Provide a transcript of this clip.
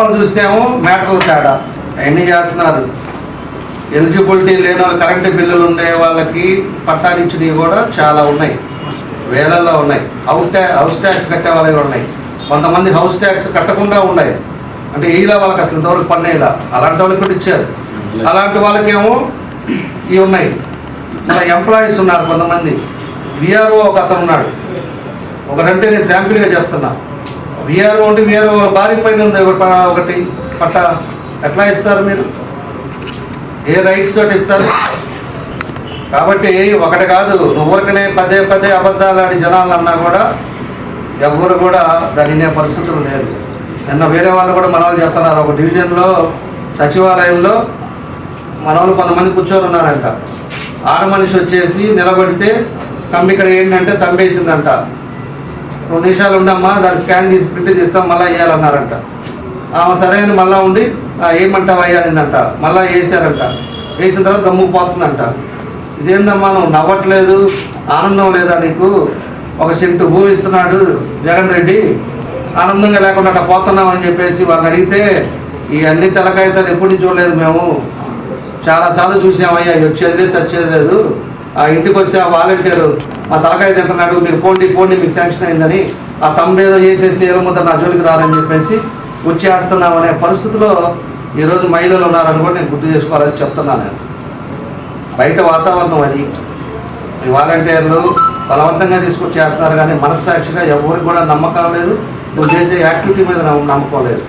చూసాము మ్యాటర్ తేడా అవన్నీ చేస్తున్నారు? ఎలిజిబిలిటీ లేని వాళ్ళు కరెంటు బిల్లులు ఉండే వాళ్ళకి పట్టాలు ఇచ్చినవి కూడా చాలా ఉన్నాయి. వేలల్లో ఉన్నాయి. హౌస్ ట్యా హౌస్ ట్యాక్స్ కట్టే వాళ్ళవి ఉన్నాయి. కొంతమంది హౌస్ ట్యాక్స్ కట్టకుండా ఉన్నాయి. అంటే ఇలా వాళ్ళకి అసలు ఇంతవరకు పన్నేలా అలాంటి వాళ్ళకి కూడా ఇచ్చారు. అలాంటి వాళ్ళకేమో ఇవి ఉన్నాయి. మన ఎంప్లాయీస్ ఉన్నారు కొంతమంది. విఆర్ఓ ఒక అతను ఉన్నాడు. ఒకటంటే నేను శాంపిల్గా చెప్తున్నా. వీఆర్ఓ అంటే వీఆర్ఓ భారీ పైన ఉంది ఒకటి ప- ఒకటి పట్ట ఎట్లా ఇస్తారు మీరు? ఏ రైట్స్ తోటి ఇస్తారు? కాబట్టి ఒకటి కాదు నువ్వరికనే పదే పదే అబద్ధాలు ఆడి జనాలు అన్నా కూడా ఎవరు కూడా దానినే పరిస్థితులు లేరు నిన్న వేరే వాళ్ళు కూడా మన వాళ్ళు చెప్తున్నారు ఒక డివిజన్లో సచివాలయంలో మన వాళ్ళు కొంతమంది కూర్చొని ఉన్నారంట. ఆడ మనిషి వచ్చేసి నిలబడితే తమ్మి ఇక్కడ ఏంటంటే తమ్మేసిందంట. రెండు నిమిషాలు ఉండమ్మా దాన్ని స్కాన్ తీసి ప్రింట్ తీస్తాం మళ్ళీ వేయాలన్నారంట. ఆమె సరైన మళ్ళీ ఉండి "ఆ, ఏమంటావు అయ్యానిందంట మళ్ళీ వేసారంట. వేసిన తర్వాత దమ్ము పోతుందంట. ఇదేందమ్మా నువ్వు నవ్వట్లేదు ఆనందం లేదా నీకు? ఒక సెంటు భూమి ఇస్తున్నాడు జగన్ రెడ్డి. ఆనందంగా లేకుండా అట్లా పోతున్నాం అని చెప్పేసి వాళ్ళని అడిగితే ఈ అన్ని తెలకాయతాలు ఎప్పుడు చూడలేదు మేము. చాలాసార్లు చూసామయ్యా వచ్చేది లేదు సచ్చేది లేదు. ఇంటికి వస్తే ఆ వాలంటీర్ మా తలకాయ తింటున్నాడు మీరు పోండి పోండి మీకు శాంక్షన్ అయిందని ఆ తమ్ము ఏదో చేసేసి ఏలముద్ద నా జోలికి రారని చెప్పేసి వచ్చేస్తున్నాం అనే పరిస్థితిలో ఈరోజు మహిళలు ఉన్నారని కూడా నేను గుర్తు చేసుకోవాలని చెప్తున్నాను నేను. బయట వాతావరణం అది. ఈ వాలంటీర్లు బలవంతంగా తీసుకొచ్చి చేస్తున్నారు కానీ మనస్సాక్షిగా ఎవరికి కూడా నమ్మకం లేదు. నువ్వు చేసే యాక్టివిటీ మీద నమ్మకం లేదు.